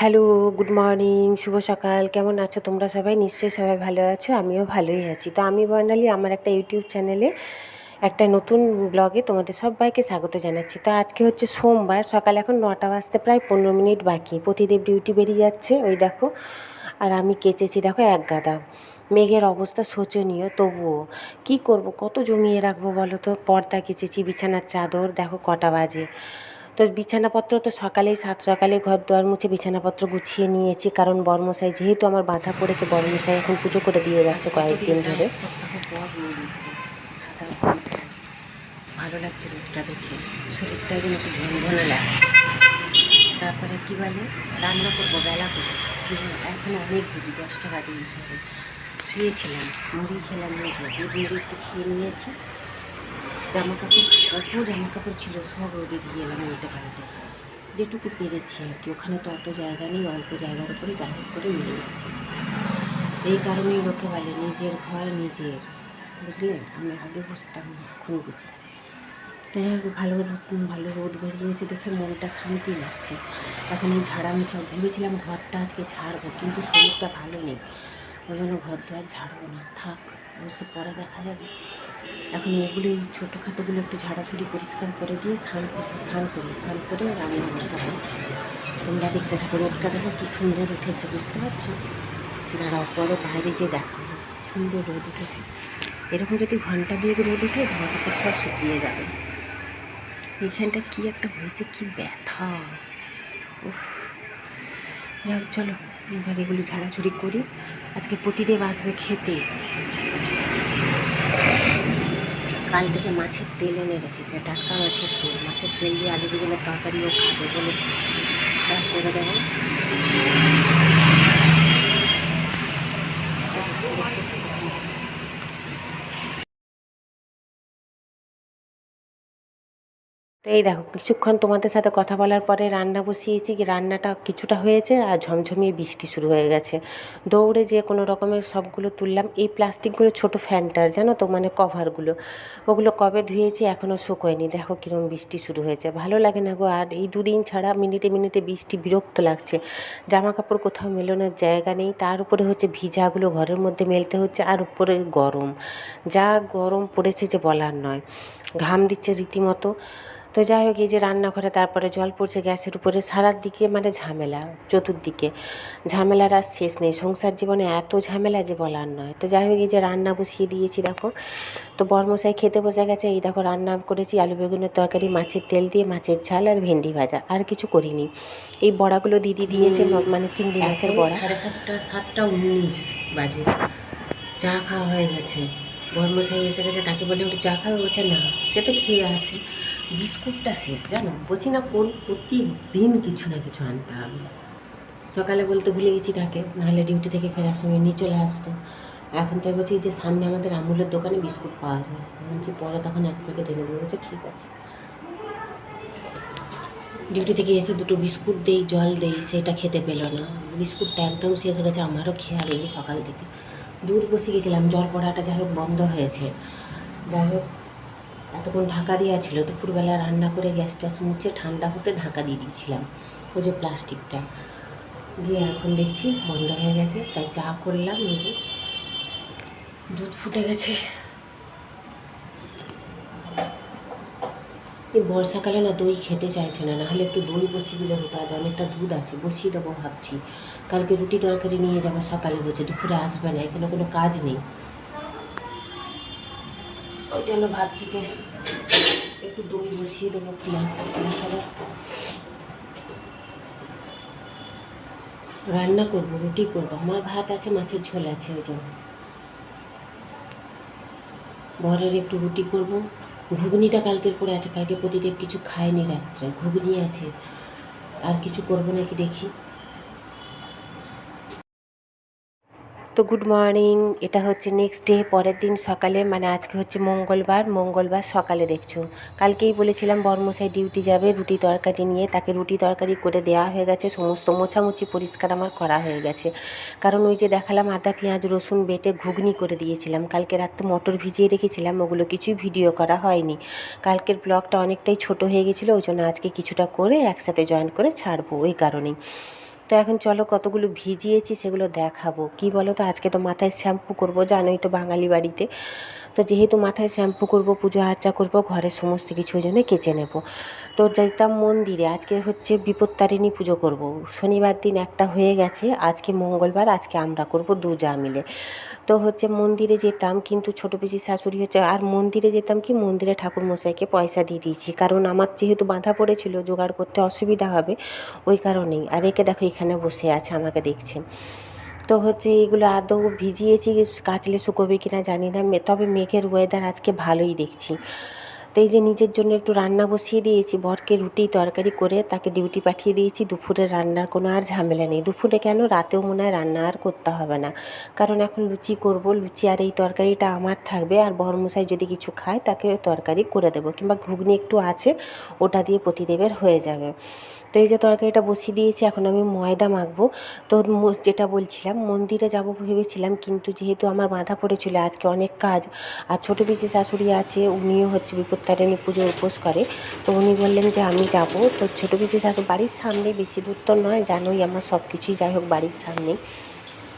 Hello, good morning, শুভ সকাল। কেমন আছো তোমরা সবাই? নিশ্চয়ই সবাই ভালো আছো, আমিও ভালোই আছি। তো আমি বর্ণালী, আমার একটা ইউটিউব চ্যানেলে একটা নতুন ব্লগে তোমাদের সবাইকে স্বাগত জানাচ্ছি। তো আজকে হচ্ছে সোমবার, সকাল এখন নটা বাজতে প্রায় পনেরো মিনিট বাকি। প্রতিদেব ডিউটি বেরিয়ে যাচ্ছে, ওই দেখো। আর আমি কেচেছি, দেখো, এক গাদা। মেঘের অবস্থা শোচনীয়, তবুও। কি করব? কত জমিয়ে রাখব বলো তো? পর্দা কেচেছি, বিছানার চাদর, দেখো, কটা বাজে। তো বিছানাপত্র তো সকালেই সাত সকালে ঘর দুয়ার মুছে বিছানাপত্র গুছিয়ে নিয়েছি। কারণ বর্মশাই যেহেতু আমার বাধা পড়েছে, বর্মশাই এখন পুজো করে দিয়ে যাচ্ছে কয়েকদিন ধরে। ভালো লাগছে রোদটা দেখে শরীরটা একদম একটু ঝনঝনে লাগছে। তারপরে কী বলে? রান্না করব, বেলা করে এখন অনেক দেরি, দশটা বাজে সবে শুয়েছিলাম, মুড়ি খেলাম দুধ মুড়ি একটু খেয়ে নিয়েছি। জামা কাপড় অত জামা কাপড় ছিল, সব রোদে দিয়ে এলাম উল্টে পাল্টে যেটুকু পেরেছি আর কি, ওখানে তো অত জায়গা নেই, অল্প জায়গার উপরে হোক করে মিলে এসেছি। এই কারণেই লোকে বলে, নিজের ঘর নিজের, বুঝলে? আমি আগে বুঝতাম না এখন বুঝি। তাই ভালো ভালো রোদ বেরিয়েছে দেখে মনটা শান্তি লাগছে। এখন এই ঝাড়া মুছা, ভেবেছিলাম ঘরটা আজকে ঝাড়বো, কিন্তু শরীরটা ভালো নেই। ওই জন্য ঘর দুয়ার ঝাড়বো না, থাক। অবশ্য পরে দেখা যাবে। এখন এগুলো ছোটোখাটোগুলো একটু ঝাড়াঝুড়ি পরিষ্কার করে দিয়ে স্নান করি স্নান করি, স্নান করে রান্না বসাবো তোমরা দেখতে থাকো, রোদটা দেখো কি সুন্দর উঠেছে, বুঝতে পারছ? দাঁড়াও, পরে বাইরে যে দেখো সুন্দর রোদ উঠেছে। এরকম যদি ঘণ্টা দিয়ে রোদ উঠে কাপড় সব শুকিয়ে যাবে। এইখানটা কী একটা হয়েছে, কি ব্যথা। উফ। যাক চলো, এবার এগুলি ঝাড়াঝুড়ি করি। আজকে প্রতিদেব আসবে খেতে। কাল থেকে মাছের তেল এনে রেখেছে, টাটকা মাছের তেল। মাছের তেল দিয়ে আলু বেগুনের তরকারিও খাবে বলেছে। তার করে দেবো তো এই দেখো, কিছুক্ষণ তোমাদের সাথে কথা বলার পরে রান্না বসিয়েছি কি রান্নাটা কিছুটা হয়েছে আর ঝমঝমিয়ে বৃষ্টি শুরু হয়ে গেছে। দৌড়ে যে কোনো রকমের সবগুলো তুললাম। এই প্লাস্টিকগুলো ছোট ফ্যানটার, জানো তো মানে কভারগুলো। ওগুলো কবে ধুয়েছি এখনও শুকোয়নি। দেখো কীরকম বৃষ্টি শুরু হয়েছে। ভালো লাগে না গো, আর এই দুদিন ছাড়া মিনিটে মিনিটে বৃষ্টি বিরক্ত লাগছে। জামা কাপড় কোথাও মেলানোর জায়গা নেই। তার উপরে হচ্ছে ভিজাগুলো ঘরের মধ্যে মেলতে হচ্ছে আর উপরে গরম। যা গরম পড়েছে যে বলার নয়। ঘাম দিচ্ছে রীতিমতো। তো যাই হোক এই যে রান্নাঘরে তারপরে জল পড়ছে গ্যাসের উপরে সারার দিকে মানে ঝামেলা চতুর্দিকে। ঝামেলার আর শেষ নেই। সংসার জীবনে এত ঝামেলা যে বলার নয়। তো যাই হোক এই যে রান্না বসিয়ে দিয়েছি দেখো। তো বর্মশাই খেতে বসে গেছে। এই দেখো রান্না করেছি আলু বেগুনের তরকারি মাছের তেল দিয়ে মাছের ঝাল আর ভেন্ডি ভাজা। আর কিছু করিনি। এই বড়াগুলো দিদি দিয়েছে মানে চিংড়ি মাছের বড়া। সাড়ে সাতটা সাতটা উনিশ বাজে। চা খাওয়া হয়ে গেছে। বর্মশাই এসে গেছে তাকে বলে একটু চা খাবে? বলছে না। সে তো খেয়ে আসে। বিস্কুটটা শেষ, জানো? বলছি না, কোন প্রতিদিন কিছু না কিছু আনতে হবে। সকালে বলতে ভুলে গেছি তাকে, নাহলে ডিউটি থেকে ফেরার সময় নিয়ে চলে আসতো। এখন তাই বলছি যে সামনে আমাদের আমুলের দোকানে বিস্কুট পাওয়া যায়। বলছি, পরে তখন এক প্যাকেট এনে দেবো। বলছে, ঠিক আছে। ডিউটি থেকে এসে দুটো বিস্কুট দেই, জল দেই, সেটা খেতে পেল না। বিস্কুটটা একদম শেষ হয়ে গেছে, আমারও খেয়াল নেই সকাল থেকে। দূর বসে গেছিলাম, জল পড়াটা যাই হোক বন্ধ হয়েছে। যাই হোক এতক্ষণ ঢাকা দেওয়া ছিল, দুপুরবেলা রান্না করে গ্যাস ট্যাস মুছে ঠান্ডা হতে ঢাকা দিয়ে দিয়েছিলাম, ওই যে প্লাস্টিকটা। দিয়ে এখন দেখছি বন্ধ হয়ে গেছে, তাই চা করলাম যে দুধ ফুটে গেছে। এই বর্ষাকালে না দই খেতে চাইছে না, নাহলে একটু দই বসিয়ে দিলে হতো আজ অনেকটা দুধ আছে, বসিয়ে দেবো ভাবছি। কালকে রুটি তরকারি নিয়ে যাব সকালে বলছে, দুপুরে আসবে না, এখানে কোনো কাজ নেই। ওই জন্য ভাবছি যে একটু দই বসিয়ে দেবো কিনা রান্না করব, রুটি করব। আমার ভাত আছে, মাছের ঝোল আছে ওই জন্য। বরের একটু রুটি করব। ঘুগনিটা কালকের পরে আছে, কালকে প্রতিদেব কিছু খায়নি রাত্রে। ঘুগনি আছে। আর কিছু করব নাকি দেখি। তো গুড মর্নিং এটা হচ্ছে নেক্সট ডে পরের দিন সকালে মানে আজকে হচ্ছে মঙ্গলবার মঙ্গলবার সকালে দেখছ। কালকেই বলেছিলাম বর্মশাই ডিউটি যাবে, রুটি তরকারি নিয়ে, তাকে রুটি তরকারি করে দেওয়া হয়ে গেছে, সমস্ত মোছামুছি পরিষ্কার আমার করা হয়ে গেছে। কারণ ওই যে দেখালাম আদা, পেঁয়াজ, রসুন বেটে ঘুগনি করে দিয়েছিলাম। কালকে রাত্রে মটর ভিজিয়ে রেখেছিলাম, ওগুলো কিছুই ভিডিও করা হয়নি। কালকের ব্লগটা অনেকটাই ছোট হয়ে গেছিল, ওই জন্য আজকে কিছুটা করে একসাথে জয়েন করে ছাড়বো, ওই কারণেই। তো এখন চলো কতগুলো ভিজিয়েছি সেগুলো দেখাবো। কি বলো তো আজকে তো মাথায় শ্যাম্পু করব, জানোই তো বাঙালি বাড়িতে। তো যেহেতু মাথায় শ্যাম্পু করব, পুজো আর্চা করব ঘরের সমস্ত কিছু ওই জন্য কেচে নেব। তো যেতাম মন্দিরে, আজকে হচ্ছে বিপত্তারিণী পুজো করব। শনিবার দিন একটা হয়ে গেছে, আজকে মঙ্গলবার, আজকে আমরা করব দুজা মিলে। তো হচ্ছে মন্দিরে যেতাম, কিন্তু ছোটো পিসি শাশুড়ি হচ্ছে, আর মন্দিরে যেতাম কি, মন্দিরে ঠাকুর মশাইকে পয়সা দিয়ে দিয়েছি। কারণ আমার যেহেতু বাঁধা পড়েছিল, জোগাড় করতে অসুবিধা হবে, ওই কারণেই। আর একে দেখো, এখানে বসে আছে, আমাকে দেখছে। তো হচ্ছে এগুলো আদৌ ভিজিয়েছি কাচলে শুকোবে কিনা জানি না তবে মেঘের ওয়েদার আজকে ভালোই দেখছি। এই যে নিজের জন্য একটু রান্না বসিয়ে দিয়েছি, বরকে রুটি তরকারি করে তাকে ডিউটি পাঠিয়ে দিয়েছি, দুপুরে রান্নার কোনো আর ঝামেলা নেই। দুপুরে কেন? রাতেও মনে হয় রান্না আর করতে হবে না। কারণ এখন লুচি করব, লুচি আর এই তরকারিটা আমার থাকবে, আর বরমশাই যদি কিছু খায় তাকে তরকারি করে দেবো, কিংবা ঘুগনি একটু আছে, ওটা দিয়ে প্রতিদেবের হয়ে যাবে। তো এই যে তরকারিটা বসিয়ে দিয়েছি, এখন আমি ময়দা মাখবো। তো যেটা বলছিলাম, মন্দিরে যাব ভেবেছিলাম, কিন্তু যেহেতু আমার বাঁধা পড়েছিল, আজকে অনেক কাজ, আর ছোটো পিসি শাশুড়ি আছে, উনিও হচ্ছে বিপত্তারিণী পুজো উপোস করে। তো উনি বললেন যে, আমি যাব। তো ছোটো পিসি শাশুড়ি বাড়ির সামনে বেশি দূর তো নয়, জানোই আমার সব কিছুই যাই হোক বাড়ির সামনে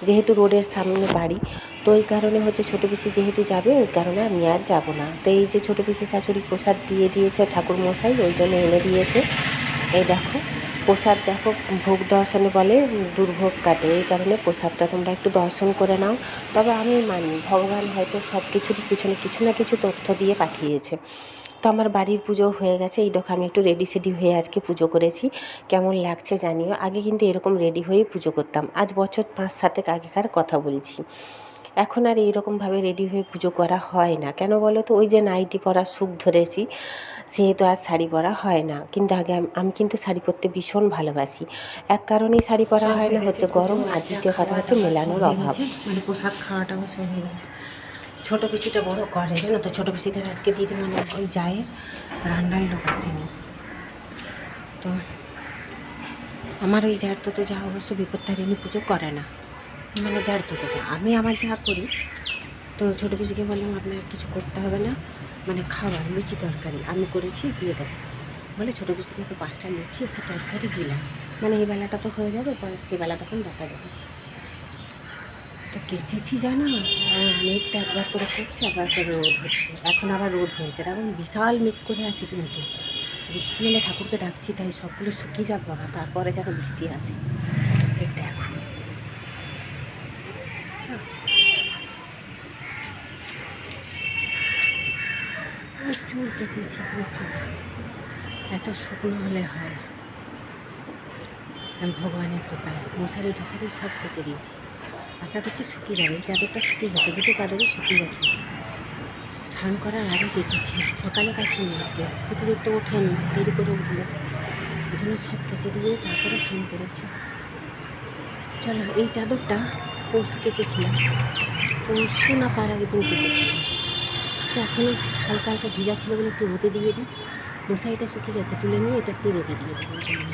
যেহেতু রোডের সামনে বাড়ি, তো ওই কারণে হচ্ছে ছোটো পিসি যেহেতু যাবে, ওই কারণে আমি আর যাব না। তো এই যে ছোটো পিসি শাশুড়ি প্রসাদ দিয়ে দিয়েছে ঠাকুর মশাই, ওই জন্য এনে দিয়েছে। এই দেখো, প্রসাদ দেখো, ভোগ দর্শনে বলে দুর্ভোগ কাটে, এই কারণে প্রসাদটা তোমরা একটু দর্শন করে নাও। তবে আমি মানি, ভগবান হয়তো সব কিছুরই পিছনে কিছু না কিছু তথ্য দিয়ে পাঠিয়েছে। তো আমার বাড়ির পুজো হয়ে গেছে এই দেখো আমি একটু রেডি সেডি হয়ে আজকে পুজো করেছি। কেমন লাগছে জানিও? আগে কিন্তু এরকম রেডি হয়েই পুজো করতাম। আজ বছর পাঁচ সাতেক আগেকার কথা বলছি। এখন আর এইরকমভাবে রেডি হয়ে পুজো করা হয় না। কেন বলো তো? ওই যে নাইটি পরার সুখ ধরেছি সেহেতু আর শাড়ি পরা হয় না। কিন্তু আগে আমি কিন্তু শাড়ি পরতে ভীষণ ভালোবাসি। এক কারণেই শাড়ি পরা হয় না হচ্ছে গরম আর দ্বিতীয় কথা হচ্ছে মেলানোর অভাব। মানে খাওয়াটাও সব হয়ে গেছে। ছোটো পিসিটা বড় করে, জানো তো? ছোটো পিসিদের আজকে দিদি মানে ওই জায়ের রান্নার লোক আসেনি। তো আমার ওই যার তো যা অবশ্য বিপত্তারিণী পুজো করে না। মানে যার তো যা, আমি আমার যা করি, তো ছোটো পিসিকে বললাম, আপনার কিছু করতে হবে না। মানে খাবার, লুচি তরকারি। আমি করেছি, দিয়ে দেবো। বলে ছোটো পিসিকে পাঁচটা লুচি, একটু তরকারি দিলাম। মানে এই বেলাটা তো হয়ে যাবে, পরে সে বেলা তখন দেখা যাবে। তো কেচেছি জানো? মেঘটা একবার করে করছে, একবার করে রোদ হচ্ছে। এখন আবার রোদ হয়েছে। এখন বিশাল মেঘ করে আছে কিন্তু। বৃষ্টি এলে ঠাকুরকে ডাকছি, তাই সবগুলো শুকিয়ে যাক বাবা, তারপরে যেন বৃষ্টি আসে। এখন? প্রচুর কেচেছি, প্রচুর। এত শুকনো হলে হয়। ভগবানের কৃপায়। মশারি টশারি সব কেচে দিয়েছি। আশা করছি শুকিয়ে যাবে চাদরটা শুকিয়ে গেছে, দুটো চাদরই শুকিয়ে গেছে। স্নান করার আগে কেচেছি সকালে কাচিনি আজকে পুতুলের তো ওঠেনি, দেরি করে উঠল। ওই জন্য সব কেচে দিয়ে তারপরে স্নান করেছি। চলো, এই চাদরটা পরশু কেচেছিলাম। পরশু না তার আগের দিন কেচেছিলাম। তো এখনও হালকা হালকা ভিজা ছিল বলে একটু রোদে দিয়ে দিই। মশারিটা শুকিয়ে গেছে, তুলে নিয়ে এটা একটু রোদে দিয়ে জন্য।